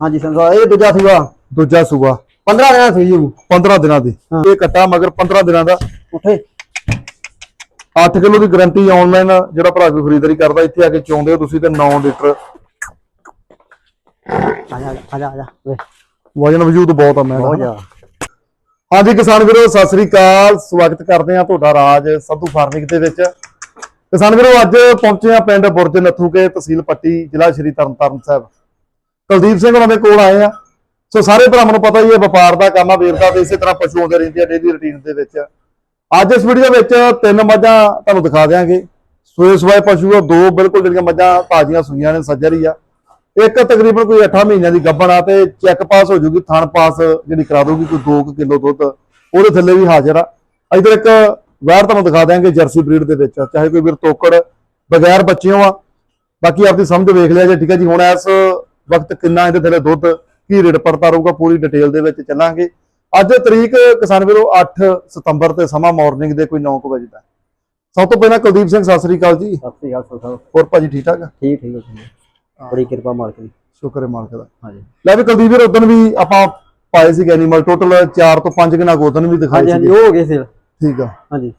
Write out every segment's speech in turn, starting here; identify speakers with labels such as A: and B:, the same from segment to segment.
A: ਹਾਂਜੀ ਸੰਧਵਾ ਇਹ ਦੂਜਾ ਸੀਗਾ
B: ਦੂਜਾ ਸੂਆ।
A: 15 ਦਿਨਾਂ ਸੀ ਜੀ
B: 15 ਦਿਨਾਂ ਦੀ। ਇਹ ਕੱਟਾ ਮਗਰ 15 ਦਿਨਾਂ ਦਾ।
A: ਉੱਠੇ
B: 8 ਕਿਲੋ ਦੀ ਗਾਰੰਟੀ ਆਨਲਾਈਨ ਜਿਹੜਾ ਭਰਾ ਕੋਈ ਖਰੀਦਦਾਰੀ ਕਰਦਾ ਇੱਥੇ ਆ ਕੇ ਚੋਂਦੇ ਹੋ ਤੁਸੀਂ ਤੇ 9 ਲੀਟਰ।
A: ਆ ਜਾ ਆ ਜਾ ਆ ਜਾ ਵੇ।
B: ਵਜਨ ਵਜੂਦ ਬਹੁਤ ਆ ਮੈਂ
A: ਬਹੁਤ। ਜ਼ਿਆਦਾ।
B: ਹਾਂਜੀ ਕਿਸਾਨ ਵੀਰੋ ਸਤਿ ਸ੍ਰੀ ਅਕਾਲ। ਸਵਾਗਤ ਕਰਦੇ ਆ ਤੁਹਾਡਾ ਰਾਜ ਸੰਧੂ ਫਾਰਮਿੰਗ ਦੇ ਵਿੱਚ। ਕਿਸਾਨ ਵੀਰੋ ਅੱਜ ਪਹੁੰਚੇ ਆ ਪਿੰਡ ਬੁਰਜ ਨੱਥੂਕੇ ਤਹਿਸੀਲ ਪੱਟੀ ਜ਼ਿਲ੍ਹਾ ਸ਼੍ਰੀ ਤਰਨਤਾਰਨ ਸਾਹਿਬ। ਕੁਲਦੀਪ ਸਿੰਘ ਉਹਨਾਂ ਦੇ ਕੋਲ ਆਏ ਆ। ਸੋ ਸਾਰੇ ਭਰਾਵਾਂ ਨੂੰ ਪਤਾ ਹੀ ਹੈ, ਵਪਾਰ ਦਾ ਕੰਮ ਆ ਵੇਰਦਾ ਤੇ ਇਸੇ ਤਰ੍ਹਾਂ ਪਸ਼ੂ ਆਉਂਦੇ ਰਹਿੰਦੇ ਆ ਡੇਲੀ ਰੁਟੀਨ ਦੇ ਵਿੱਚ। ਅੱਜ ਇਸ ਵੀਡੀਓ ਵਿੱਚ ਤਿੰਨ ਮੱਝਾਂ ਤੁਹਾਨੂੰ ਦਿਖਾ ਦਿਆਂਗੇ। ਸੂਏ ਸਵਾਏ ਪਸ਼ੂ ਆ, ਦੋ ਬਿਲਕੁਲ ਜਿਹੜੀਆਂ ਮੱਝਾਂ ਤਾਜ਼ੀਆਂ ਸੂਈਆਂ ਨੇ, ਸੱਜਰ ਆ। ਇੱਕ ਤਕਰੀਬਨ ਕੋਈ 8 ਮਹੀਨਿਆਂ ਦੀ ਗੱਭਣ ਆ ਤੇ ਚੈੱਕ ਪਾਸ ਹੋ ਜੂਗੀ, ਥਣ ਪਾਸ ਜਿਹੜੀ ਕਰਾ ਦੂਗੀ ਕੋਈ 2 ਕਿਲੋ ਦੁੱਧ, ਉਹਦੇ ਥੱਲੇ ਵੀ ਹਾਜ਼ਰ ਆ। ਇਧਰ ਇੱਕ ਵੈਰ ਤੁਹਾਨੂੰ ਦਿਖਾ ਦਿਆਂਗੇ, ਜਰਸੀ ਬਰੀਡ ਦੇ ਵਿੱਚ, ਚਾਹੇ ਕੋਈ ਵੀਰ ਤੋਕੜ, ਬਗੈਰ ਬੱਚਿਆਂ ਆ। ਬਾਕੀ ਆਪਦੀ ਸਮਝ ਵੇਖ ਲਿਆ ਜੇ, ਠੀਕ ਹੈ ਜੀ, ਹੁਣ ਇਸ ਵਕਤ ਕਿੰਨਾ ਇਹਦੇ ਥੱਲੇ ਦੁੱਧ ਕੀ ਰੇਟ ਪੜਤਾ ਰਹੂਗਾ ਪੂਰੀ ਡਿਟੇਲ ਦੇ ਵਿੱਚ ਚੱਲਾਂਗੇ। ਅੱਜ ਤਰੀਕ ਕਿਸਾਨ ਵੀਰੋ 8 ਸਤੰਬਰ ਤੇ ਸਮਾਂ ਮਾਰਨਿੰਗ ਦੇ ਕੋਈ 9 ਵਜੇ ਦਾ। ਸਭ ਤੋਂ ਪਹਿਲਾਂ ਕੁਲਦੀਪ ਸਿੰਘ ਸਤਿ ਸ੍ਰੀ ਅਕਾਲ ਜੀ।
A: ਸਤਿ ਸ੍ਰੀ ਅਕਾਲ ਸੋ
B: ਹੋਰ ਭਾਜੀ ਠੀਕ ਠਾਕ?
A: ਠੀਕ ਠੀਕ ਹੈ ਬੜੀ ਕਿਰਪਾ ਮਾਲਕ ਦੀ।
B: ਸ਼ੁਕਰ ਹੈ ਮਾਲਕ ਦਾ।
A: ਹਾਂਜੀ।
B: ਲੈ ਵੀ ਕੁਲਦੀਪ ਵੀਰ ਉਦੋਂ ਵੀ ਆਪਾਂ ਪਾਏ ਸੀ ਐਨੀਮਲ ਟੋਟਲ 4 ਤੋਂ 5 ਕਿਨਾ ਗੋਦਨ ਵੀ
A: ਹਾਂਜੀ ਹਾਂਜੀ
B: ਸੀ
A: ਉਹ ਹੋ ਗਏ ਸੀ।
B: ਠੀਕ ਆ।
A: ਹਾਂਜੀ।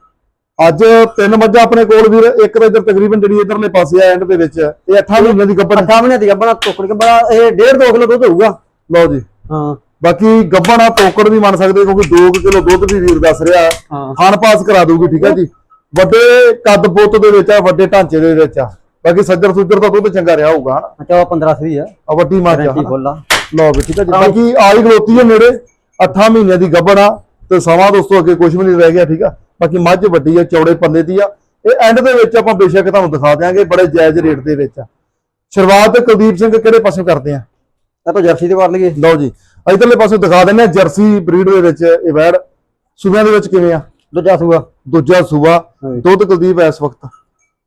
B: ਅੱਜ ਤਿੰਨ ਮੱਝਾਂ ਆਪਣੇ ਕੋਲ ਵੀਰ ਇੱਕ ਤਾਂ ਇੱਧਰ ਤਕਰੀਬਨ ਜਿਹੜੀ ਇਧਰਲੇ ਪਾਸੇ ਆ ਐਂਡ ਦੇ ਵਿੱਚ ਇਹ 8 ਮਹੀਨਿਆਂ ਦੀ ਗੱਭਣ
A: ਅੱਠਾਂ ਮਹੀਨੇ ਦੀ ਗੱਬਣਾ ਟੋਕੜ ਕੇ ਬੜਾ ਇਹ 1.5 2 ਕਿਲੋ ਦੁੱਧ ਹੋਊਗਾ।
B: ਲਓ ਜੀ।
A: ਹਾਂ।
B: ਬਾਕੀ ਗੱਭਣ ਆ ਤੋਕੜ ਵੀ ਮੰਨ ਸਕਦੇ ਕਿਉਂਕਿ 2 ਕਿਲੋ ਦੁੱਧ ਵੀ ਵੀਰ ਦੱਸ ਰਿਹਾ।
A: ਹਾਂ।
B: ਖਾਣ ਪਾਸ ਕਰਾ ਦੂਗੀ ਠੀਕ ਹੈ ਜੀ। ਵੱਡੇ ਕੱਦ ਬੁੱਤ ਦੇ ਵਿੱਚ ਆ ਵੱਡੇ ਢਾਂਚੇ ਦੇ ਵਿੱਚ ਆ। ਬਾਕੀ ਸੱਜਰ ਸੁੱਜਰ ਦਾ ਦੁੱਧ ਚੰਗਾ ਰਿਹਾ ਹੋਊਗਾ ਹਨਾ?
A: ਅੱਛਾ ਉਹ 15 ਸਹੀ ਆ।
B: ਆ ਵੱਡੀ ਮੱਝ ਆ ਲਓ ਵੀ ਠੀਕ ਹੈ ਜੀ। ਬਾਕੀ ਆਈ ਖਲੋਤੀ ਹੈ ਨੇੜੇ 8 ਮਹੀਨਿਆਂ ਦੀ ਗੱਭਣ ਆ ਤੇ ਸਮਾਂ ਦੋਸਤੋ ਅੱਗੇ ਕੁਝ ਵੀ ਨਹੀਂ ਰਹਿ ਗਿਆ ਠੀਕ ਆ। ਬਾਕੀ ਮੱਝ ਵੱਡੀ ਆ ਚੌੜੇ ਪੱਲੇ ਦੀ ਆ। ਇਹ ਐਂਡ ਦੇ ਵਿੱਚ ਆਪਾਂ ਬੇਸ਼ੱਕ ਤੁਹਾਨੂੰ ਦਿਖਾ ਦਿਆਂਗੇ ਬੜੇ ਜਾਇਜ਼ ਰੇਟ ਦੇ ਵਿੱਚ। ਆ ਸ਼ੁਰੂਆਤ ਕੁਲਦੀਪ ਸਿੰਘ ਕਿਹੜੇ ਪਾਸੋਂ ਕਰਦੇ ਆ?
A: ਇਹ ਤਾਂ ਜਰਸੀ ਤੇ ਕਰ ਲਈਏ
B: ਲਓ ਜੀ ਇਧਰਲੇ ਪਾਸੋਂ ਦਿਖਾ ਦਿੰਦੇ ਆ ਜਰਸੀ ਬਰੀਡ ਦੇ ਵਿੱਚ ਇਹ ਵੈੜ। ਸੂਬਿਆਂ ਦੇ ਵਿੱਚ ਕਿਵੇਂ ਆ?
A: ਦੂਜਾ ਸੂਆ।
B: ਦੂਜਾ ਸੂਆ। ਦੁੱਧ ਕੁਲਦੀਪ ਇਸ ਵਕਤ।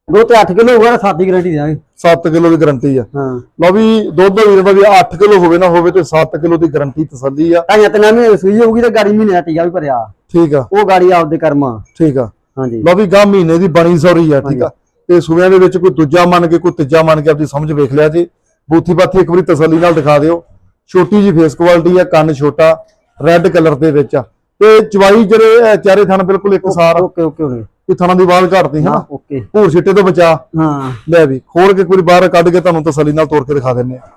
A: ਦੋ ਤੇ 8 ਕਿਲੋ ਹੋਊਗਾ ਸਾਦੀ ਗਾਰੰਟੀ ਦੇਵਾਂਗੇ
B: 7 ਕਿਲੋ ਦੀ ਗਾਰੰਟੀ ਆ।
A: ਹਾਂ।
B: ਲਓ ਵੀ ਦੁੱਧ ਵੀਰ ਦਾ ਵੀ 8 ਕਿਲੋ ਹੋਵੇ ਨਾ ਹੋਵੇ ਤੇ 7 ਕਿਲੋ ਦੀ ਗਾਰੰਟੀ ਤਸੱਲੀ ਆ।
A: ਤਾਂ ਤੇ ਮਹੀਨੇ ਸੂਈ ਹੋਊਗੀ ਤਾਂ ਗਾੜੀ ਮਹੀਨੇ ਦਾ ਟੀਕਾ ਵੀ ਭਰਿਆ।
B: ਠੀਕ ਆ।
A: ਉਹ ਗਾੜੀ ਆਪਦੇ ਕਰਮਾਂ।
B: ਠੀਕ ਆ।
A: ਹਾਂਜੀ।
B: ਲਓ ਵੀ ਗਾਹ ਮਹੀਨੇ ਦੀ ਬਣੀ ਸੌਰੀ ਆ ਠੀਕ ਆ। ਤੇ ਸੂਬਿਆਂ ਦੇ ਵਿੱਚ ਕੋਈ ਦੂਜਾ ਮੰਨ ਕੇ ਕੋਈ ਤੀਜਾ ਮੰਨ ਕੇ ਆਪਣੀ ਸਮਝ ਵੇਖ ਲਿਆ ਜੀ। ਬੂਥੀ ਬਾਥੀ ਇੱਕ ਵਾਰੀ ਤਸੱਲੀ ਨਾਲ ਦਿਖਾ ਦਿਓ। ਛੋਟੀ ਜੀ ਫੇਸ ਕੁਆਲਿਟੀ ਆ ਕੰਨ ਛੋਟਾ ਰੈੱਡ ਕਲਰ ਦੇ ਵਿੱਚ ਆ। ਤੇ ਚਵਾਈ ਜਿਹੜੇ ਚਾਰੇ ਥਣ ਬਿਲਕੁਲ ਇੱਕਸਾਰ
A: ਓਕੇ ਓਕੇ ਹੋਣੇ
B: ਕੋਈ ਥਣਾਂ ਦੀ ਆਵਾਜ਼ ਘਟਦੀ ਹੈ
A: ਓਕੇ।
B: ਭੂਰ ਛਿੱਟੇ ਤੋਂ ਬਚਾ।
A: ਹਾਂ।
B: ਲੈ ਵੀ ਖੋਲ ਕੇ ਵਾਰੀ ਬਾਹਰ ਕੱਢ ਕੇ ਤੁਹਾਨੂੰ ਤਸੱਲੀ ਨਾਲ ਤੋੜ ਕੇ ਦਿਖਾ ਦਿੰਨੇ ਆ।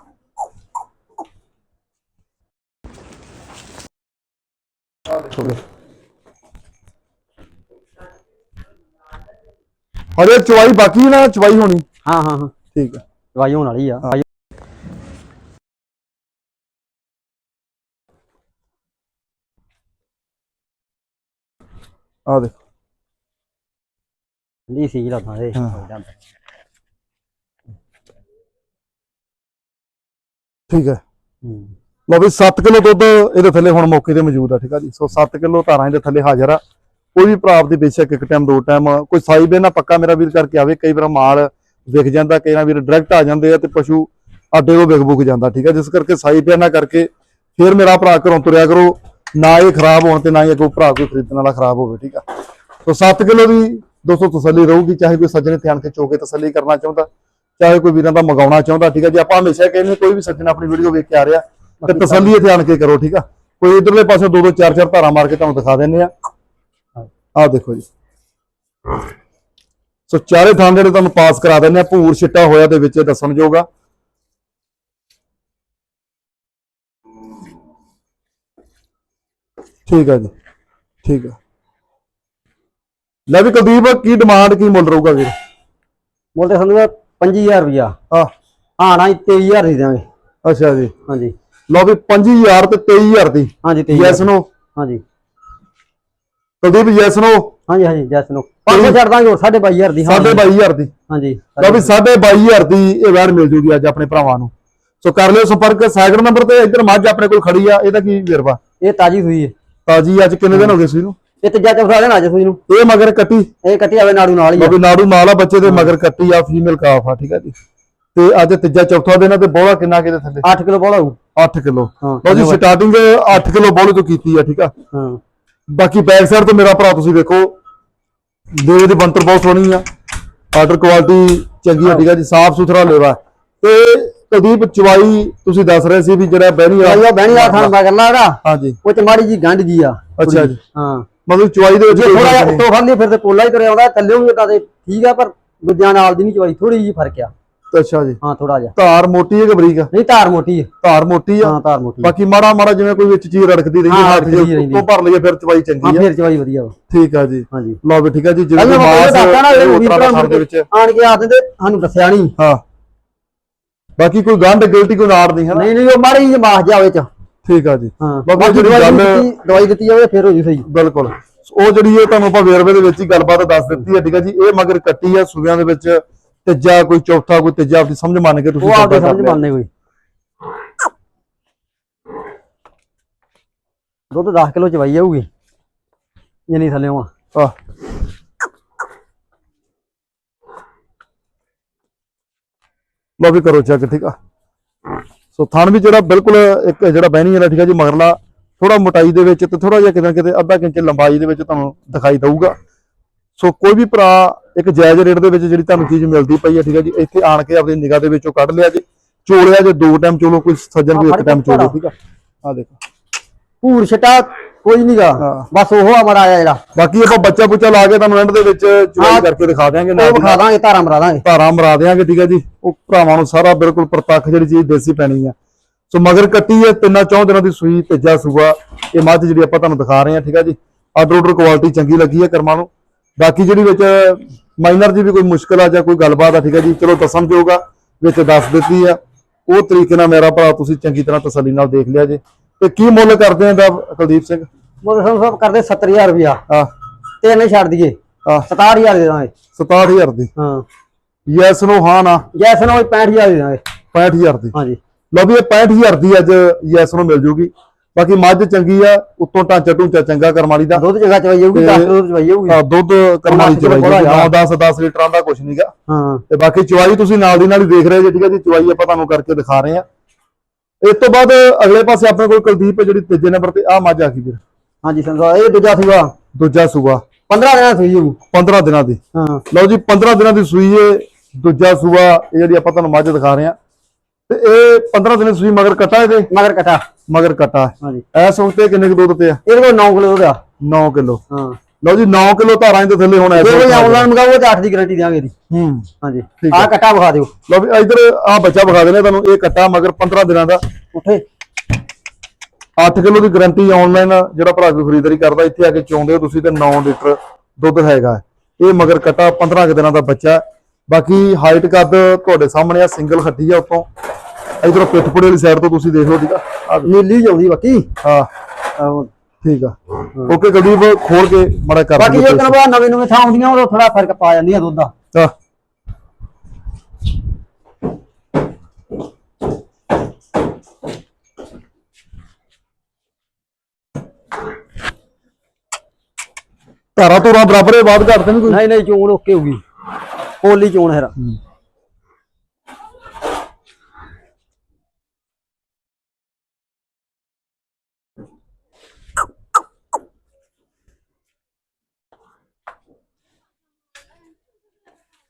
B: ਹਜੇ ਚਵਾਈ ਬਾਕੀ ਨਾ ਚਵਾਈ ਹੋਣੀ।
A: ਹਾਂ ਹਾਂ ਹਾਂ।
B: ਠੀਕ ਹੈ
A: ਦਵਾਈ ਹੋਣ ਵਾਲੀ ਆ।
B: ਆ ਦੇਖ।
A: ਇਹ।
B: ਠੀਕ ਹੈ।
A: ਹੂੰ।
B: ਲਓ ਵੀ 7 ਕਿਲੋ ਦੁੱਧ ਇਹਦੇ ਥੱਲੇ ਹੁਣ ਮੌਕੇ ਤੇ ਮੌਜੂਦ ਆ ਠੀਕ ਆ ਜੀ। ਸੋ 7 ਕਿਲੋ ਧਾਰਾਂ ਇਹਦੇ ਥੱਲੇ ਹਾਜ਼ਰ ਆ। ਕੋਈ ਵੀ ਭਰਾ ਆਪਦੀ ਬੇਸ਼ੱਕ ਇੱਕ ਟਾਈਮ ਦੋ ਟਾਈਮ ਕੋਈ ਸਾਈ ਬੇ ਨਾ ਪੱਕਾ ਮੇਰਾ ਵੀਰ ਕਰਕੇ ਆਵੇ ਕਈ ਵਾਰ ਮਾਲ ਵਿਕ ਜਾਂਦਾ ਕਈ ਵਾਰ ਵੀਰ ਡਾਇਰੈਕਟ ਆ ਜਾਂਦੇ ਆ ਤੇ ਪਸ਼ੂ ਆਡੇ ਤੋਂ ਵਿਕ ਬੁਕ ਜਾਂਦਾ ਠੀਕ ਆ। ਜਿਸ ਕਰਕੇ ਸਾਈ ਬੇ ਨਾ ਕਰਕੇ ਫਿਰ ਮੇਰਾ ਭਰਾ ਘਰੋਂ ਤੁਰਿਆ ਕਰੋ। ਨਾ ਇਹ ਖਰਾਬ ਹੋਣ ਤੇ ਨਾ ਹੀ ਅੱਗੋਂ ਭਰਾ ਕੋਈ ਖਰੀਦਣ ਵਾਲਾ ਖਰਾਬ ਹੋਵੇ ਠੀਕ ਆ। ਸੋ 7 ਕਿਲੋ ਦੀ ਦੋਸਤੋ ਤਸੱਲੀ ਰਹੂਗੀ ਚਾਹੇ ਕੋਈ ਸੱਜਣ ਧਿਆਨ ਕੇ ਚੋਕੇ ਤਸੱਲੀ ਕਰਨਾ ਚਾਹੁੰਦਾ ਚਾਹੇ ਕੋਈ ਵੀਰਾਂ ਦਾ ਮੰਗਾਉਣਾ ਚਾਹੁੰਦਾ ਠੀਕ ਆ ਜੀ? ਆਪਾਂ ਹਮੇਸ਼ਾ ਕਹਿੰਦੇ ਕੋਈ ਵੀ ਸੱਜਣ ਆਪਣੀ ਵੀਡੀਓ ਵੇਖ ਕੇ ਆ ਰਿਹਾ ਤੇ ਤਸੱਲੀ ਇਹ ਧਿਆਨ ਕੇ ਕਰੋ ਠੀਕ ਆ? ਕੋਈ ਇਧਰਲੇ ਪਾਸੇ ਦੋ ਦੋ ਚਾਰ ਚਾਰ ਧਾਰਾਂ ਮਾਰ ਕੇ ਤੁਹਾਨੂੰ ਦਿਖਾ ਦਿੰਨੇ ਆ ਆਹ ਦੇਖੋ ਜੀ। ਸੋ ਚਾਰੇ ਥਾਂ ਜਿਹੜੇ ਤੁਹਾਨੂੰ ਪਾਸ ਕਰਾ ਦਿੰਨੇ ਆ ਭੂਰ ਛਿੱਟਾ ਹੋਇਆ ਦੇ ਵਿੱਚ ਦੱਸਣ ਜੋਗਾ ਠੀਕ ਆ ਜੀ। ਠੀਕ ਆ। ਲੈ ਵੀ ਕੁਲਦੀਪ ਕੀ ਡਿਮਾਂਡ ਕੀ ਮੁੱਲ ਰਹੂਗਾ ਵੀਰ?
A: ਬੋਲਦੇ ਸਾਨੂੰ 25000 ਰੁਪਿਆ
B: ਹਾਂ
A: ਨਾ 23000 ਦੇ ਦਾਂਗੇ
B: ਅੱਛਾ ਜੀ।
A: ਹਾਂਜੀ।
B: ਲਓ ਵੀ 25000 ਤੇ 23000 ਦੀ।
A: ਹਾਂਜੀ
B: ਯੈਸ
A: 23000
B: ਨੋ
A: ਹਾਂਜੀ।
B: ਕੁਲਦੀਪ ਯੈਸ ਨੋ
A: ਹਾਂਜੀ ਹਾਂਜੀ ਜੈਸ ਨੂੰ 500 ਛੱਡ ਦਾਂਗੇ ਹੋਰ 22500 ਦੀ ਹਾਂ
B: 22500 ਦੀ।
A: ਹਾਂਜੀ
B: ਲਓ ਵੀ 22500 ਦੀ ਇਹ ਵੈਰ ਮਿਲ ਜੂਗੀ ਅੱਜ ਆਪਣੇ ਭਰਾਵਾਂ ਨੂੰ। ਸੋ ਕਰ ਲਿਓ ਸੰਪਰਕ ਸਾਈਕਲ ਨੰਬਰ ਤੇ ਇੱਧਰ ਮੱਝ ਆਪਣੇ ਕੋਲ ਖੜੀ ਆ ਇਹਦਾ ਕੀ ਵੇਰਵਾ?
A: ਇਹ ਤਾਜੀ ਹੋਈ ਹੈ।
B: ਤਾਜੀ ਅੱਜ ਕਿੰਨੇ ਦਿਨ ਹੋ ਗਏ ਸੀ ਇਹਨੂੰ?
A: ਇਹ ਤੀਜਾ ਚੌਥਾ ਦਿਨ ਅੱਜ ਸੂਈ ਨੂੰ।
B: ਇਹ ਮਗਰ ਕੱਟੀ।
A: ਇਹ ਕੱਟੀ ਆਵੇ ਨਾੜੂ ਨਾਲ ਹੀ ਆ।
B: ਬਾਬੀ ਨਾੜੂ ਨਾਲ ਆ ਬੱਚੇ ਦੇ ਮਗਰ ਕੱਟੀ ਆ ਫੀਮੇਲ ਕਾਫ ਆ ਠੀਕ ਆ ਜੀ। ਤੇ ਅੱਜ ਤੀਜਾ ਚੌਥਾ ਦਿਨ ਆ ਤੇ ਬੋਲਾ ਕਿੰਨਾ ਕਿਤੇ ਥੱਲੇ?
A: 8 ਕਿਲੋ ਬੋਲਾ ਹੋਊ।
B: 8 ਕਿਲੋ।
A: ਹਾਂ
B: ਲਓ ਜੀ ਸਟਾਰਟਿੰਗ 8 ਕਿਲੋ ਬੋਲੇ ਤੋਂ ਕੀਤੀ ਆ ਠੀਕ ਆ।
A: ਹਾਂ।
B: ਬਾਕੀ ਬੈਕ ਸਾਈਡ ਤੋਂ ਮੇਰਾ ਭਰਾ ਤੁਸੀਂ ਵੇਖੋ। ਦੇਵੇ ਦੀ ਬੰਤਰ ਬਹੁਤ ਸੋਹਣੀ ਆ। ਆਰਡਰ ਕੁਆਲਿਟੀ ਚੰਗੀ ਆ ਠੀਕ ਆ ਜੀ ਸਾਫ਼ ਸੁਥਰਾ ਲੇਵਾ। ਤੇ ਕੁਲਦੀਪ ਚਵਾਈ ਤੁਸੀਂ ਦੱਸ ਰਹੇ ਸੀ ਵੀ ਜਿਹੜਾ ਬਹਿਣੀ
A: ਉਹ ਬਹਿਣੀ ਆ ਖਾਨ ਮਗਰਲਾ ਇਹਦਾ।
B: ਹਾਂਜੀ
A: ਉਹ ਚ ਮਾੜੀ ਜੀ ਗੰਢ ਜੀ ਆ।
B: ਅੱਛਾ ਜੀ।
A: ਹਾਂ।
B: ਮਤਲਬ ਚਵਾਈ ਦੇ ਵਿੱਚ
A: ਜੇ ਥੋੜਾ ਜਿਹਾ ਉੱਤੋਂ ਫੜਨੀ ਫਿਰ ਤੇ ਪੋਲਾ ਹੀ ਤੁਰਿਆ ਆਉਂਦਾ ਥੱਲੇ ਵੀ ਤਾਂ ਤੇ ਠੀਕ ਆ ਪਰ ਦੂਜਿਆਂ ਨਾਲ ਦੀ ਨਹੀਂ ਚਵਾਈ ਥੋੜੀ ਜੀ ਫ਼ਰਕ ਆ।
B: ਅੱਛਾ ਜੀ।
A: ਹਾਂ ਥੋੜਾ ਜਿਹਾ।
B: ਧਾਰ ਮੋਟੀ ਹੈ ਕਿ ਬਰੀਕ ਆ?
A: ਨਹੀਂ ਧਾਰ ਮੋਟੀ ਹੈ
B: ਧਾਰ ਮੋਟੀ ਆ?
A: ਹਾਂ ਧਾਰ ਮੋਟੀ।
B: ਬਾਕੀ ਮਾੜਾ ਮਾੜਾ ਜਿਵੇਂ ਕੋਈ ਵਿੱਚ ਚੀਜ਼ ਰੜਕਦੀ ਰਹੀ
A: ਹਾਂ,
B: ਹੱਥ ਜੇ। ਉੱਤੋਂ ਭਰ ਲਈਏ ਫਿਰ ਚਵਾਈ
A: ਹਾਂ
B: ਚੰਗੀ ਆ।
A: ਫਿਰ ਚਵਾਈ ਵਧੀਆ ਵਾ।
B: ਠੀਕ ਆ ਜੀ।
A: ਹਾਂਜੀ।
B: ਲਓ ਵੀ ਠੀਕ ਆ ਜੀ ਜਿਵੇਂ ਮਾਸ ਦਾ ਵਿੱਚ।
A: ਆਣ ਕੇ ਆ ਦਿੰਦੇ ਸਾਨੂੰ ਦੱਸਿਆ ਨਹੀਂ
B: ਹਾਂ। ਬਾਕੀ ਕੋਈ ਗੰਢ ਗਿਲਟੀ ਕੋਈ ਨਾੜ ਨਹੀਂ ਹੈ ਨਾ?
A: ਨਹੀਂ ਨਹੀਂ ਉਹ ਮਾੜੀ ਜੀ ਮਾਸ ਜਾ ਵਿੱਚ
B: ਠੀਕ ਆ ਜੀ।
A: ਹਾਂ।
B: ਜਿਹੜੀ
A: ਦਵਾਈ
B: ਗੱਲ-
A: ਦਿੱਤੀ ਦਵਾਈ ਦਿੱਤੀ ਜਾਵੇ ਫਿਰ ਹੋ ਜੂ ਸਹੀ।
B: ਬਿਲਕੁਲ। ਉਹ ਜਿਹੜੀ ਇਹ ਤੁਹਾਨੂੰ ਆਪਾਂ ਵੇਰਵੇ ਦੇ ਵਿੱਚ ਹੀ ਗੱਲਬਾਤ ਦੱਸ ਦਿੱਤੀ ਹੈ ਠੀਕ ਹੈ ਜੀ। ਇਹ ਮਗਰ ਕੱਟੀ ਹੈ ਸੂਬਿਆਂ ਦੇ ਵਿੱਚ। ਤੀਜਾ ਕੋਈ ਚੌਥਾ ਕੋਈ ਤੀਜਾ ਆਪਣੀ ਸਮਝ ਮੰਨ ਕੇ ਤੁਸੀਂ
A: ਉਹ ਆਪਦੇ
B: ਸੌਦਾ ਕਰ
A: ਸਮਝ
B: ਲਿਆ।
A: ਮੰਨਦੇ ਕੋਈ। ਦੁੱਧ 10 ਕਿਲੋ ਚਵਾਈ ਜਾਊਗੀ। ਜਿੰਨੀ ਥੱਲੇ ਆ
B: ਆਹ। ਲਓ ਵੀ ਕਰੋ ਚੈੱਕ ਠੀਕ ਆ। ਸੋ ਥਣ ਵੀ ਜਿਹੜਾ ਬਿਲਕੁਲ ਇੱਕ ਜਿਹੜਾ ਬਹਿਣੀ ਵਾਲਾ ਠੀਕ ਆ ਜੀ ਮਗਰਲਾ ਥੋੜਾ ਮੋਟਾਈ ਦੇ ਵਿੱਚ ਤੇ ਥੋੜਾ ਜਿਹਾ ਕਿਤੇ ਕਿਤੇ ਅੱਧਾ ਇੰਚ ਲੰਬਾਈ ਦੇ ਵਿੱਚ ਤੁਹਾਨੂੰ ਦਿਖਾਈ ਦਊਗਾ। ਸੋ ਕੋਈ ਵੀ ਭਰਾ ਇੱਕ ਜਾਇਜ਼ ਰੇਟ ਦੇ ਵਿੱਚ ਜਿਹੜੀ ਤੁਹਾਨੂੰ ਚੀਜ਼ ਮਿਲਦੀ ਪਈ ਹੈ ਠੀਕ ਹੈ ਜੀ ਇੱਥੇ ਆਣ ਕੇ ਆਪਣੀ ਨਿਗਾਹ ਦੇ ਵਿੱਚੋਂ ਕੱਢ ਲਿਆ ਜੀ। ਚੋਲਿਆ ਜੇ ਦੋ ਟਾਈਮ ਚੋਲੋ ਕੋਈ ਸੱਜਣ ਕੋਈ ਇੱਕ ਟਾਈਮ ਚੋਲੋ। ਠੀਕ ਆ। ਆ ਦੇਖੋ।
A: ਭੂਰ ਛਟਾ ਕੋਈ ਨਹੀਂਗਾ। ਬਸ ਉਹ ਅਮਰ ਆਇਆ ਜਿਹੜਾ।
B: ਬਾਕੀ ਆਪਾਂ ਬੱਚਾ ਬੁੱਚਾ ਲਾ ਕੇ ਤੁਹਾਨੂੰ ਐਂਡ ਦੇ ਵਿੱਚ ਚੁਆਈ। ਕਰਕੇ ਦਿਖਾ ਦਿਆਂਗੇ
A: ਉਹ
B: ਨਾਲ ਦੀ
A: ਵਿਖਾ
B: ਨਾਲ।
A: ਦਾਂਗੇ ਧਾਰਾਂ ਮਰਾ ਦਾਂਗੇ।
B: ਧਾਰਾਂ ਮਰਾ ਦਿਆਂਗੇ ਠੀਕ ਹੈ ਜੀ। ਉਹ ਭਰਾਵਾਂ ਨੂੰ ਸਾਰਾ ਬਿਲਕੁਲ ਪ੍ਰਤੱਖ ਜਿਹੜੀ ਚੀਜ਼ ਦੇਸੀ ਪੈਣੀ ਆ। ਸੋ ਮਗਰ ਕੱਟੀ ਹੈ ਤਿੰਨਾਂ ਚੌਂ ਦਿਨਾਂ ਦੀ ਸੂਈ ਤੀਜਾ ਸੂਆ। ਇਹ ਮੱਝ ਜਿਹੜੀ ਆਪਾਂ ਤੁਹਾਨੂੰ ਦਿਖਾ ਰਹੇ ਹਾਂ ਠੀਕ ਹੈ ਜੀ। ਆਰਡਰ ਆਰਡਰ ਕੁਆਲਿਟੀ ਚੰਗੀ ਲੱਗੀ ਹੈ ਕਰਮਾਂ ਨੂੰ। ਬਾਕੀ ਜਿਹੜੀ ਵਿੱਚ ਮਾਈਨਰ ਦੀ ਵੀ ਕੋਈ ਮੁਸ਼ਕਲ ਆ ਜਾਂ ਕੋਈ ਗੱਲਬਾਤ ਆ ਠੀਕ ਹੈ ਜੀ ਚਲੋ ਦੱਸਣ ਜੋਗਾ ਵਿੱਚ ਦੱਸ ਦਿੱਤੀ ਆ। ਉਹ ਤਰੀਕੇ ਨਾਲ ਮੇਰਾ ਭਰਾ ਤੁਸੀਂ ਚੰਗੀ ਤਰ੍ਹਾਂ ਤਸੱਲੀ ਨਾਲ ਦੇਖ ਲਿਆ ਜੇ। ਤੇ ਕੀ ਮੁੱਲ ਕਰਦੇ ਆਂ ਦਾ ਕੁਲਦੀਪ ਸਿੰਘ?
A: ਉਹ ਸਾਨੂੰ ਸਭ ਕਰਦੇ 70000 ਰੁਪਿਆ
B: ਆ
A: ਤੇ ਇਹਨੇ ਛੱਡ ਦਈਏ।
B: ਆ
A: 67000 ਦੇ ਦਾਂਗੇ।
B: 67000 ਦੀ?
A: ਹਾਂ।
B: ਯੈਸ ਨੋ ਹਾਂ ਨਾ।
A: ਜੈਸੇ ਨਾਲ 65000 ਦੇ ਦਾਂਗੇ।
B: 65000 ਦੀ।
A: ਹਾਂਜੀ।
B: ਲਓ ਵੀ ਇਹ 65000 ਦੀ ਅੱਜ ਯੈਸ ਨੂੰ ਮਿਲ ਜੂਗੀ। ਬਾਕੀ ਮੱਝ ਚੰਗੀ ਆ ਉੱਤੋਂ ਢਾਂਚਾ ਢੂੰਚਾ ਚੰਗਾ ਕਰਮਾਲੀ ਦਾ।
A: ਦੁੱਧ ਜਗਾ ਚਵਾਈ ਜਾਊਗੀ 10 ਕਿਲੋ ਚਵਾਈ ਜਾਊਗੀ।
B: ਹਾਂ ਦੁੱਧ ਕਰਮਾਲੀ ਚਵਾਈ
A: ਕਿਲੋ
B: 9
A: ਬੜਾ
B: 10 10 ਲੀਟਰਾਂ ਦਾ ਕੁਝ ਨਹੀਂਗਾ
A: ਹਾਂ।
B: ਤੇ ਬਾਕੀ ਚਵਾਈ ਤੁਸੀਂ ਨਾਲ ਦੀ ਨਾਲ ਹੀ ਦੇਖ ਰਹੇ ਜੇ ਠੀਕ ਹੈ ਜੀ ਚਵਾਈ ਆਪਾਂ ਤੁਹਾਨੂੰ ਕਰਕੇ ਦਿਖਾ ਰਹੇ ਆ ਇਸ ਤੋਂ ਬਾਅਦ ਅਗਲੇ ਪਾਸੇ ਆਪਣੇ ਕੋਲ ਕੁਲਦੀਪ ਹੈ ਜਿਹੜੀ ਤੀਜੇ ਨੰਬਰ ਤੇ ਆ ਮੱਝ ਆ ਗਈ ਵੀਰ?
A: ਹਾਂਜੀ ਸੰਸਾ ਇਹ ਦੂਜਾ ਸੀਗਾ
B: ਦੂਜਾ ਸੂਆ।
A: 15 ਦਿਨਾਂ ਸੂਈ ਜਾਊ
B: 15 ਦਿਨਾਂ ਦੀ।
A: ਹਾਂ।
B: ਲਓ ਜੀ 15 ਦਿਨਾਂ ਦੀ ਸੂਈ ਹੈ ਦੂਜਾ ਸੂਆ ਇਹ ਜਿਹੜੀ ਆਪਾਂ ਤੁਹਾਨੂੰ ਮੱਝ ਦਿਖਾ ਰਹੇ ਆ ਤੇ ਇਹ 15 ਦਿਨਾਂ ਦੀ ਸੂਈ ਮਗਰ ਕਟਾ ਇਹਦੇ?
A: ਮਗਰ ਕਟਾ।
B: ਮਗਰ ਕਟਾ।
A: ਹਾਂਜੀ।
B: ਐਸ ਵਕਤ ਕਿੰਨੇ ਕੁ ਦੁੱਧ ਤੇ ਆ?
A: ਇਹਦੇ ਕੋਲ 9 ਕਿਲੋ ਦਾ
B: 9 ਕਿਲੋ।
A: ਹਾਂ।
B: ਲਓ ਜੀ 9 ਕਿਲੋ ਧਾਰਾਂ ਦੇ ਥੱਲੇ ਹੁਣ ਐਸ
A: ਜੇ ਕੋਈ ਆਨਲਾਈਨ ਮੰਗਾਓ ਤੇ 8 ਦੀ ਗਾਰੰਟੀ ਦਿਆਂਗੇ ਇਹਦੀ।
B: ਹੂੰ।
A: ਹਾਂਜੀ।
B: ਠੀਕ
A: ਆਹ ਕਟਾ ਵਿਖਾ ਦਿਓ।
B: ਲਓ ਵੀ ਇਧਰ ਆ ਬੱਚਾ ਵਿਖਾ ਦੇਣੇ ਤੁਹਾਨੂੰ ਇਹ ਕੱਟਾ ਮਗਰ 15 ਦਿਨਾਂ ਦਾ।
A: ਉੱਠੇ
B: 8 ਕਿਲੋ ਦੀ ਗਾਰੰਟੀ ਆਨਲਾਈਨ ਜਿਹੜਾ ਭਰਾ ਕੋਈ ਖਰੀਦਦਾਰੀ ਕਰਦਾ ਇੱਥੇ ਆ ਕੇ ਚੋਂਦੇ ਹੋ ਤੁਸੀਂ ਤੇ 9 ਲੀਟਰ ਦੁੱਧ ਹੈਗਾ। ਇਹ ਮਗਰ ਕੱਟਾ 15 ਕੁ ਦਿਨਾਂ ਦਾ ਬੱਚਾ। ਬਾਕੀ ਹਾਈਟ ਕੱਦ ਤੁਹਾਡੇ ਸਾਹਮਣੇ ਆ ਸਿੰਗਲ ਹੱਡੀ ਆ ਉਤੋਂ। ਇਧਰੋਂ ਪਿੱਠਪੁੜੇ ਵਾਲੀ ਸਾਈਡ ਤੋਂ ਤੁਸੀਂ ਦੇਖ ਲਓ ਠੀਕ ਆ।
A: ਨੀਲੀ ਜਾਉਂਦੀ ਬਾਕੀ।
B: ਹਾਂ। ਠੀਕ ਆ। ਓਕੇ ਕੁਲਦੀਪ ਖੋਲ ਕੇ ਮੜਾ ਕਰ
A: ਬਾਕੀ ਜੇ ਪਤਾ ਨਵੇਂ ਨਵੇਂ ਥਾਂ ਆਉਂਦੀਆਂ ਉਹ ਥੋੜਾ ਫ਼ਰਕ ਪਾ ਜਾਂਦੀਆਂ ਦੁੱਧ। ਦਾ
B: ਆਹ, ਧਾਰਾ ਧੂਰਾ ਬਰਾਬਰ ਹੈ ਬਾਤ ਘੱਟ ਤੇ ਨਹੀਂ ਕੋਈ?
A: ਨਹੀਂ ਨਹੀਂ ਚੋਣ ਓਕੇ ਹੋਊਗੀ ਪੋਲੀ ਚੋਣ ਹੈਰਾ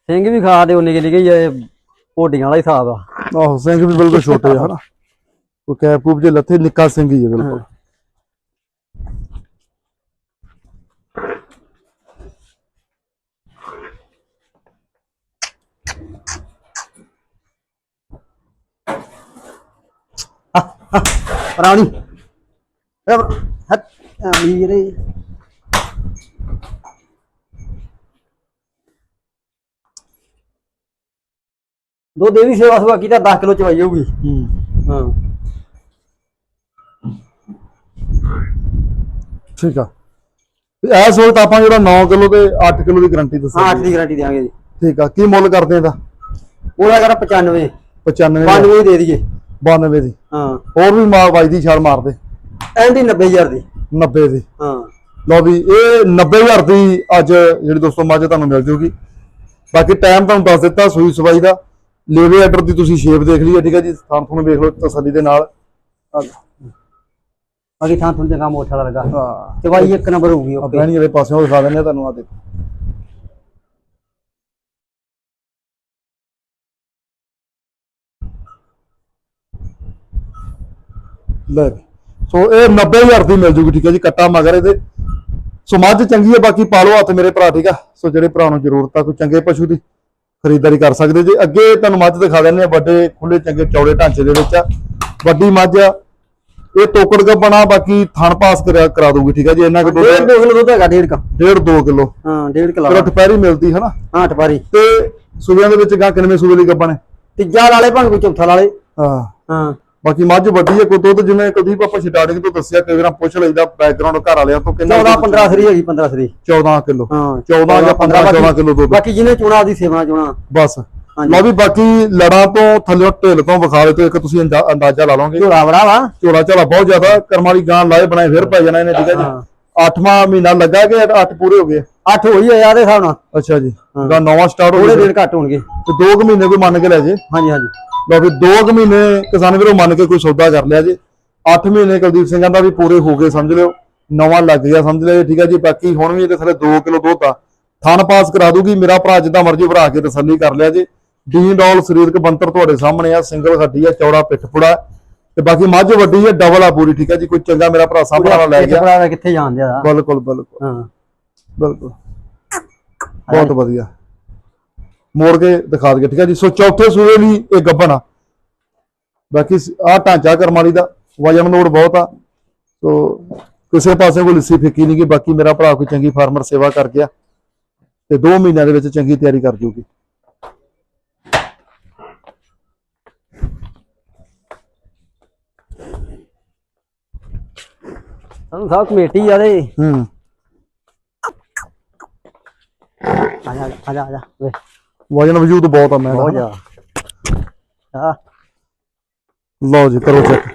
A: ਸਿੰਘ ਵੀ ਖਾ ਦੇ ਉਹ ਨਿਕੇ ਨਿਕੇ ਇਹ ਪੋਡੀਆਂ ਵਾਲਾ ਹੀ ਹਿਸਾਬ ਆ।
B: ਆਹੋ ਸਿੰਘ ਵੀ ਬਿਲਕੁਲ ਛੋਟੇ ਆ ਹਨਾ। ਕੋਈ ਕੈਪ ਕੂਪ ਜੇ ਲੱਥੇ ਨਿੱਕਾ ਸਿੰਘ ਹੀ ਹੈ ਬਿਲਕੁਲ
A: ਪਰਾਣੀ ਹੱਥ ਮੀਰੇ ਦੋ ਦੇਵੀ ਸੇਵਾ ਸੁਆ ਕੀਤਾ 10 ਕਿਲੋ ਚਵਾਈ ਜਾਊਗੀ।
B: ਹੂੰ।
A: ਹਾਂ।
B: ਠੀਕ ਆ। ਇਸ ਵਕਤ ਆਪਾਂ ਜਿਹੜਾ 9 ਕਿਲੋ ਤੇ 8 ਕਿਲੋ ਦੀ ਗਾਰੰਟੀ ਦੱਸੀ
A: ਹਾਂ 8 ਦੀ ਗਾਰੰਟੀ ਦੇਵਾਂਗੇ ਜੀ।
B: ਠੀਕ ਆ। ਕੀ ਮੁੱਲ ਕਰਦੇ ਇਹਦਾ?
A: ਉਹਦਾ ਕਰ 95
B: 95
A: 92 ਦੇ। ਦਈਏ।
B: 92 ਦੀ।
A: ਹਾਂ।
B: ਹੋਰ ਵੀ ਮਾਰ ਬਾਈ ਦੀ ਛਾਲ ਮਾਰ ਦੇ
A: ਐਂਦੀ 90000 ਦੀ।
B: 90 ਦੀ।
A: ਹਾਂ।
B: ਲਓ ਵੀ ਇਹ 90000 ਦੀ ਅੱਜ ਜਿਹੜੀ ਦੋਸਤੋ ਮੱਝ ਤੁਹਾਨੂੰ ਮਿਲ ਜੂਗੀ। ਬਾਕੀ ਟਾਈਮ ਤੁਹਾਨੂੰ ਦੱਸ ਦਿੱਤਾ ਸੂਈ ਸਵਾਈ ਦਾ। ਲੇਵੇ ਆਰਡਰ ਦੀ ਤੁਸੀਂ ਸ਼ੇਪ ਦੇਖ ਲਈ ਹੈ ਠੀਕ ਹੈ ਜੀ? ਥਾਂ ਤੁਹਾਨੂੰ ਵੇਖ ਲਓ ਤਸੱਲੀ ਦੇ ਨਾਲ।
A: ਬਾਕੀ ਥਾਂ ਤੁਹਾਨੂੰ ਜਗ੍ਹਾ ਮੋਠਾ ਲੱਗਾ।
B: ਹਾਂ।
A: ਚਵਾਈ ਇੱਕ ਨੰਬਰ ਹੋਊਗੀ ਓਕੇ।
B: ਬਹਿਣੀ ਵਾਲੇ ਪਾਸਿਓਂ ਦਿਖਾ ਦਿੰਦੇ ਆ ਤੁਹਾਨੂੰ ਆ ਦੇਖੋ। ਲੈ। ਸੋ ਇਹ 90000 ਦੀ ਮਿਲ ਜੂਗੀ ਠੀਕ ਹੈ ਜੀ ਕੱਟਾ ਮਗਰ ਇਹਦੇ। ਸੋ ਮੱਝ ਚੰਗੀ ਹੈ ਬਾਕੀ ਪਾ ਲਓ ਹੱਥ ਮੇਰੇ ਭਰਾ ਠੀਕ ਆ ਸੋ ਜਿਹੜੇ ਭਰਾ ਨੂੰ ਜ਼ਰੂਰਤ ਆ ਕੋਈ ਚੰਗੇ ਪਸ਼ੂ ਦੀ। ਖਰੀਦਦਾਰੀ ਕਰ ਸਕਦੇ ਜੀ ਅੱਗੇ ਤੁਹਾਨੂੰ ਮੱਝ ਦਿਖਾ ਦਿੰਦੇ ਆ ਵੱਡੇ ਖੁੱਲੇ ਚੰਗੇ ਚੌੜੇ ਢਾਂਚੇ ਦੇ ਵਿੱਚ। ਆ ਵੱਡੀ ਮੱਝ ਆ ਇਹ ਤੋਕੜ ਗੱਬਣਾ ਬਾਕੀ ਥਣ ਪਾਸ ਕਰਾ ਕਰਾ ਦੂਗੀ ਠੀਕ ਹੈ ਜੀ? ਇੰਨਾ ਕਿ ਦੁੱਧ
A: ਡੇਢ ਦੋ ਕਿਲੋ ਦੁੱਧ ਹੈਗਾ ਡੇਢ ਕ।
B: ਡੇਢ 2 ਕਿਲੋ।
A: ਹਾਂ ਡੇਢ ਕਿਲੋ।
B: ਫਿਰ ਟਪੈਰੀ ਮਿਲਦੀ ਹੈ ਨਾ
A: ਹਾਂ ਟਪਾਰੀ
B: ਤੇ ਸੂਬਿਆਂ ਦੇ ਵਿੱਚ ਗਾਂ ਕਿੰਨੇ ਸੂਬੇ ਲਈ ਗੱਬਣ ਹੈ?
A: ਤੀਜਾ ਲਾਲੇ ਭਾਵੇਂ ਕੋਈ ਚੌਥਾ ਲਾਲੇ
B: ਹਾਂ।
A: ਹਾਂ।
B: ਬਾਕੀ ਮੱਝ ਵੱਡੀ ਹੈ ਕੋਈ ਦੁੱਧ ਜਿਵੇਂ ਕੁਲਦੀਪ ਆਪਾਂ ਸਟਾਰਟਿੰਗ ਤੋਂ ਦੱਸਿਆ ਕਈ ਵਾਰ ਪੁੱਛ ਲਈਦਾ ਬੈਕਗ੍ਰਾਉਂਡ ਘਰ ਵਾਲਿਆਂ ਤੋਂ ਕਿੰਨਾ
A: 14 15 ਸਰੀ ਹੈਗੀ 15 ਸਰੀ।
B: 14 ਕਿਲੋ।
A: ਹਾਂ
B: 14 ਜਾਂ 15 14 ਕਿਲੋ ਦੁੱਧ।
A: ਬਾਕੀ ਜਿਹਨੇ ਚੁਣਾ ਦੀ ਸੇਵਾ ਚੁਣਾ।
B: ਬਸ। ਲਓ ਵੀ ਬਾਕੀ ਲੜਾਂ ਤੋਂ ਥੱਲੇ ਢਿੱਲ ਤੋਂ ਵਿਖਾਵੇ ਤੋਂ ਇੱਕ ਤੁਸੀਂ ਅੰਦਾ- ਅੰਦਾਜ਼ਾ ਲਾ ਲਓਗੇ।
A: ਝੋਲਾ ਬੜਾ ਵਾ।
B: ਝੋਲਾ ਝੋਲਾ ਬਹੁਤ ਜ਼ਿਆਦਾ ਕਰਮ ਵਾਲੀ ਗਾਂ ਲਾਏ ਬਣਾਏ ਫਿਰ ਪੈ ਜਾਣਾ ਇਹਨੇ ਠੀਕ ਹੈ ਜੀ।
A: ਹਾਂ।
B: ਅੱਠਵਾਂ ਮਹੀਨਾ ਲੱਗਾ ਕਿ ਅੱਠ ਪੂਰੇ ਹੋ ਗਏ?
A: ਅੱਠ ਹੋਈ ਹੋਇਆ ਦੇ ਹਿਸਾਬ ਨਾਲ।
B: ਅੱਛਾ ਜੀ। ਗਾਂ ਨਵਾਂ ਸਟਾਰਟ ਹੋ
A: ਥੋੜੇ
B: ਗਿਆ
A: ਦਿਨ ਘੱਟ ਹੋਣਗੇ।
B: ਤੇ 2 ਕੁ ਮਹੀਨੇ ਕੋਈ ਮੰਨ ਕੇ ਲੈ ਜੇ।
A: ਹਾਂਜੀ ਹਾਂਜੀ।
B: ਲਓ ਵੀ 2 ਕੁ ਮਹੀਨੇ ਕਿਸਾਨ ਵੀਰੋ ਮੰਨ ਕੇ ਕੋਈ ਸੌਦਾ ਕਰ ਲਿਆ ਜੀ। 8 ਮਹੀਨੇ ਕੁਲਦੀਪ ਸਿੰਘਾਂ ਦਾ ਵੀ ਪੂਰੇ ਹੋ ਗਏ ਸਮਝ ਲਿਓ। ਨਵਾਂ ਲੱਗ ਗਿਆ ਸਮਝ ਲਿਓ ਠੀਕ ਹੈ ਜੀ। ਬਾਕੀ ਹੁਣ ਵੀ ਇਹਦੇ ਥੱਲੇ 2 ਕਿਲੋ ਦੁੱਧ ਆ। ਥਣ ਪਾਸ ਕਰਾ ਦੂਗੀ ਮੇਰਾ ਭਰਾ ਜਿੱਦਾਂ ਮਰਜ਼ੀ ਭਰਾ ਕੇ ਤਸੱਲੀ ਕਰ ਲਿਆ ਜੀ। ਡੀਨ ਡੌਲ ਸਰੀਰਕ ਬੰਤਰ ਤੁਹਾਡੇ ਸਾਹਮਣੇ ਆ। ਸਿੰਗਲ ਹੱਡੀ ਆ ਚੌੜਾ ਪਿੱਠ ਪੁੜਾ। ਤੇ ਬਾਕੀ ਮੱਝ ਵੱਡੀ ਹੈ ਡਬਲ ਆ ਪੂਰੀ ਠੀਕ ਹੈ ਜੀ। ਕੋਈ ਚੰਗਾ ਮੇਰਾ ਭਰਾ ਸਾਹਮਣੇ ਵਾਲਾ ਲੈ ਗਿਆ।
A: ਭਰਾ ਕਿੱਥੇ ਜਾਂਦੇ ਆ
B: ਬਿਲਕੁਲ ਬਿਲਕੁਲ।
A: ਹਾਂ।
B: ਬਿਲਕੁਲ। ਬਹੁਤ ਵਧੀਆ। ਮੋੜ ਕੇ ਦਿਖਾ ਦਈਏ ਠੀਕ ਹੈ ਜੀ? ਸੋ ਚੌਥੇ ਸੂਏ ਲਈ ਇਹ ਗੱਬਣ ਆ। ਬਾਕੀ ਆ ਢਾਂਚਾ ਕਰਮਾਲੀ ਦਾ ਵਜਨ ਲੋਡ ਬਹੁਤ ਆ। ਸੋ ਕਿਸੇ ਪਾਸੇ ਕੋਈ ਲਿੱਸੀ ਫਿੱਕੀ ਨਹੀਂ ਗੀ ਬਾਕੀ ਮੇਰਾ ਭਰਾ ਕੋਈ ਚੰਗੀ ਫਾਰਮਰ ਸੇਵਾ ਕਰ ਗਿਆ ਤੇ 2 ਮਹੀਨਿਆਂ ਦੇ ਵਿੱਚ ਚੰਗੀ ਤਿਆਰੀ ਕਰ ਜੂਗੀ।
A: ਸਾਨੂੰ ਸਭ ਕਮੇਟੀ ਆ ਦੇ।
B: ਹੂੰ।
A: ਆ ਜਾ ਆ ਜਾ ਆ ਜਾ ਵੇ।
B: ਵਜਨ ਵਜੂਦ ਬਹੁਤ ਆ ਮੈਂ
A: ਬਹੁਤ
B: ਦਾ
A: ਜ਼ਿਆਦਾ। ਆ
B: ਲਓ ਜੀ ਕਰੋ ਚੈੱਕ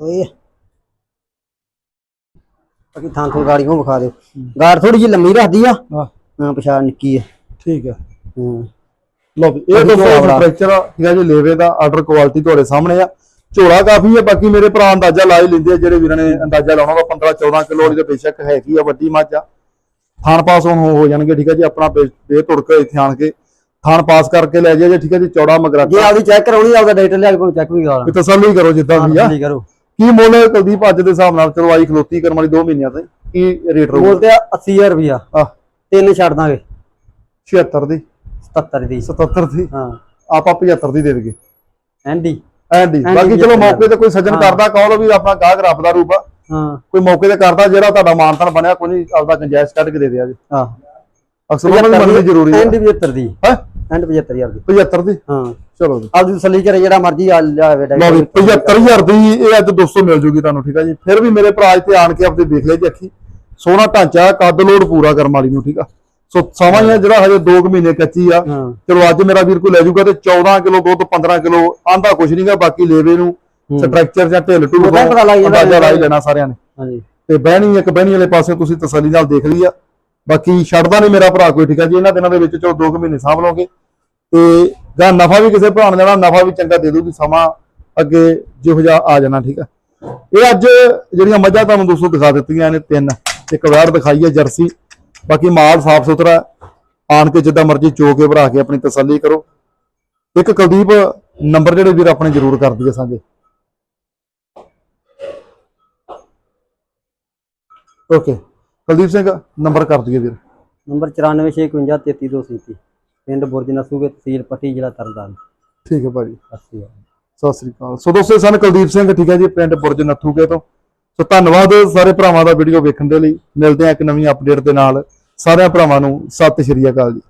A: ਓਏ। ਬਾਕੀ ਥਾਂ ਤੋਂ ਗਾੜੀਆਂ ਵਿਖਾ ਦਿਓ। ਗਾੜ ਥੋੜੀ ਜਿਹੀ ਲੰਮੀ ਰੱਖਦੀ ਆ।
B: ਹਾਂ।
A: ਹਾਂ ਪਛਾਣ ਨਿੱਕੀ ਆ।
B: ਠੀਕ ਹੂੰ। ਲਓ ਵੀ ਇਹ ਦੋਸਤੋ। ਫ੍ਰੈਕਚਰ ਠੀਕ ਜੀ ਲੇਵੇ ਦਾ ਆਰਡਰ ਕੁਆਲਿਟੀ ਤੁਹਾਡੇ ਸਾਹਮਣੇ ਆ। ਝੋਲਾ ਕਾਫੀ ਹੈ ਬਾਕੀ ਮੇਰੇ ਭਰਾ ਅੰਦਾਜ਼ਾ ਲਾ ਹੀ ਲੈਂਦੇ ਆ ਜਿਹੜੇ ਵੀਰਾਂ ਨੇ ਅੰਦਾਜ਼ਾ ਲਾਉਣਾ ਵਾ 15 14 ਕਿਲੋ ਤਾਂ ਬੇਸ਼ੱਕ ਹੈਗੀ ਆ ਵੱਡੀ ਮੱਝ ਆ। ਥਾਣ ਪਾਸ ਹੋ ਜਾਣਗੇ ਠੀਕ ਹੈ ਜੀ ਆਪਣਾ ਬੇ ਬੇ ਤੁੜ ਕੇ ਇੱਥੇ ਆਣ ਕੇ। ਥਾਣ ਪਾਸ ਕਰਕੇ ਲੈ ਜਾਈਏ ਠੀਕ ਹੈ ਜੀ ਚੌੜਾ
A: ਜੇ
B: ਮਗਰਾਟਾ
A: ਆਪਦੀ ਚੈੱਕ ਕਰਾਉਣੀ ਆਪਦਾ ਡਾਕਟਰ ਲਿਆ ਕੇ ਚੈੱਕ ਵੀ ਕਰਾ ਲਾ।
B: ਤੇ ਤਸੱਲੀ ਕਰੋ ਜਿੱਦਾਂ ਵੀ ਆ।
A: ਹਾਂ ਕਰੋ।
B: ਕੀ ਮੁੱਲ ਹੈ ਕੁਲਦੀਪ ਅੱਜ ਦੇ ਹਿਸਾਬ ਨਾਲ ਚਲੋ ਆਈ ਖਲੋਤੀ ਕਰਨ ਵਾਲੀ 2 ਮਹੀਨਿਆਂ ਤੇ ਕੀ ਰੇਟ ਰਹੂਗਾ?
A: ਬੋਲਦੇ ਆ 80000 ਰੁਪਿਆ
B: ਆ
A: ਤਿੰਨ ਛੱਡ ਦਾਂਗੇ।
B: 76 ਦੀ।
A: 77 ਦੀ।
B: 77 ਦੀ?
A: ਹਾਂ।
B: ਆਪਾਂ 75 ਦੀ ਦੇ ਦੇਗੇ
A: ਐਂਡੀ।
B: ਐਂਡੀ। ਬਾਕੀ ਚਲੋ
A: 75
B: ਮੌਕੇ ਤੇ ਕੋਈ ਸੱਜਣ। ਕਰਦਾ ਕਹੋ ਵੀ ਆਪਣਾ ਗਾਹਕ ਰੱਬ ਦਾ ਰੂਪ ਆ।
A: ਹਾਂ।
B: ਕੋਈ ਮੌਕੇ ਤੇ ਕਰਦਾ ਜਿਹੜਾ ਤੁਹਾਡਾ ਮਾਨਤਨ ਬਣਿਆ ਕੋਈ ਆਪਦਾ ਗੁੰਜਾਇਸ਼ ਕੱਢ ਕੇ ਦੇ ਦਿਆ ਜੀ।
A: ਹਾਂ।
B: ਅਕਸਰ ਉਹਨਾਂ ਮੰਨਣੀ ਜ਼ਰੂਰੀ ਹੈ
A: ਐਂਡ 75 ਦੀ।
B: ਹੈ?
A: ਐਂਡ 75000 ਦੀ।
B: 75 ਦੀ?
A: ਹਾਂ।
B: ਚਲੋ ਜੀ।
A: ਆਪਦੀ ਤਸੱਲੀ ਕਰੇ ਜਿਹੜਾ ਮਰਜ਼ੀ ਆ ਲਿਆਵੇ
B: ਲਓ ਵੀ 75000 ਦੀ ਇਹ ਅੱਜ 200 ਮਿਲ ਜੂਗੀ ਤੁਹਾਨੂੰ ਠੀਕ ਆ ਜੀ? ਫਿਰ ਵੀ ਮੇਰੇ ਭਰਾ ਇੱਥੇ ਆਣ ਕੇ ਆਪਦੇ ਦੇਖ ਲਿਆ ਜੀ ਅੱਖੀ। ਸੋਹਣਾ ਢਾਂਚਾ ਕੱਦ ਲੋਡ ਪੂਰਾ ਕਰਮ ਵਾਲੀ ਨੂੰ ਠੀਕ ਆ? ਸੋ ਸਮਾਂ ਹੀ ਆ ਜਿਹੜਾ ਹਜੇ 2 ਮਹੀਨੇ ਕੱਚੀ ਆ। ਚਲੋ ਅੱਜ ਮੇਰਾ ਵੀਰ ਕੋਈ ਲੈ ਜੂਗਾ ਤੇ 14 ਕਿਲੋ ਦੁੱਧ 15 ਕਿਲੋ ਆਂਦਾ ਕੁਝ ਨਹੀਂਗਾ ਬਾਕੀ ਲੇਵੇ ਨੂੰ ਸਟਰਕਚਰ ਜਾਂ ਢਿੱਲ ਢੂਲ
A: ਜਾਂਦਾ
B: ਅੰਦਾਜ਼ਾ ਲਾ ਹੀ ਲੈਣਾ ਸਾਰਿਆਂ ਨੇ।
A: ਹਾਂਜੀ।
B: ਤੇ ਬਹਿਣੀ ਇੱਕ ਬਹਿਣੀ ਵਾਲੇ ਪਾਸੇ ਤੁਸੀਂ ਤਸੱਲੀ ਨਾਲ ਦੇਖ ਲਈ ਆ। ਬਾਕੀ ਛੱਡਦਾ ਨਹੀਂ ਮੇਰਾ ਭਰਾ ਕੋਈ, ਠੀਕ ਆ ਜੀ? ਇਹਨਾਂ ਦਿਨਾਂ ਦੇ ਵਿੱਚ ਚਲੋ 2 ਮਹੀਨੇ ਸਾਂਭ ਲਓਗੇ। ਤੇ ਜਾਂ ਨਫਾ ਵੀ ਕਿਸੇ ਭਰਾ ਨੇ ਦੇਣਾ, ਨਫਾ ਵੀ ਚੰਗਾ ਦੇ ਦੂਗੀ ਸਮਾਂ ਅੱਗੇ ਜਿਹੋ ਜਿਹਾ ਆ ਜਾਣਾ, ਠੀਕ ਆ। ਇਹ ਅੱਜ ਜਿਹੜੀਆਂ ਮੱਝਾਂ ਤੁਹਾਨੂੰ ਦੋਸਤੋ ਦਿਖਾ ਦਿੱਤੀਆਂ ਨੇ, ਤਿੰਨ। ਇੱਕ ਵੈੜ ਦਿਖਾਈ ਹੈ ਜਰਸੀ। ਬਾਕੀ ਮਾਲ ਸਾਫ਼ ਸੁਥਰਾ, ਆਣ ਕੇ ਜਿੱਦਾਂ ਮਰਜ਼ੀ ਚੋ ਕੇ ਭਰਾ ਕੇ ਆਪਣੀ ਤਸੱਲੀ ਕਰੋ। ਇੱਕ ਕੁਲਦੀਪ, ਨੰਬਰ ਜਿਹੜੇ ਵੀਰ ਆਪਣੇ ਜ਼ਰੂਰ ਕਰ ਦਈਏ ਸਾਂਝੇ। ਓਕੇ। ਕੁਲਦੀਪ ਸਿੰਘ ਨੰਬਰ ਕਰ ਦਈਏ ਵੀਰ।
A: ਨੰਬਰ 9465533237 ਪਿੰਡ ਬੁਰਜ ਨਸੂਗੇ ਤਹਿਸੀਲ ਪੱਟੀ ਜ਼ਿਲ੍ਹਾ ਤਰਨਤਾਰਨ।
B: ਠੀਕ ਹੈ ਭਾਜੀ।
A: ਅੱਸੀ
B: ਸਤਿ ਸ੍ਰੀ ਅਕਾਲ। ਸੋ ਦੋਸਤੋ ਸਨ ਕੁਲਦੀਪ ਸਿੰਘ ਠੀਕ ਹੈ ਜੀ ਪਿੰਡ ਬੁਰਜ ਨੱਥੂਕੇ ਤੋਂ। ਸੋ ਧੰਨਵਾਦ ਸਾਰੇ ਭਰਾਵਾਂ ਦਾ ਵੀਡੀਓ ਵੇਖਣ ਦੇ ਲਈ। ਮਿਲਦੇ ਆ ਇੱਕ ਨਵੀਂ ਅਪਡੇਟ ਦੇ ਨਾਲ। ਸਾਰਿਆਂ ਭਰਾਵਾਂ ਨੂੰ ਸਤਿ ਸ਼੍ਰੀ ਅਕਾਲ ਜੀ।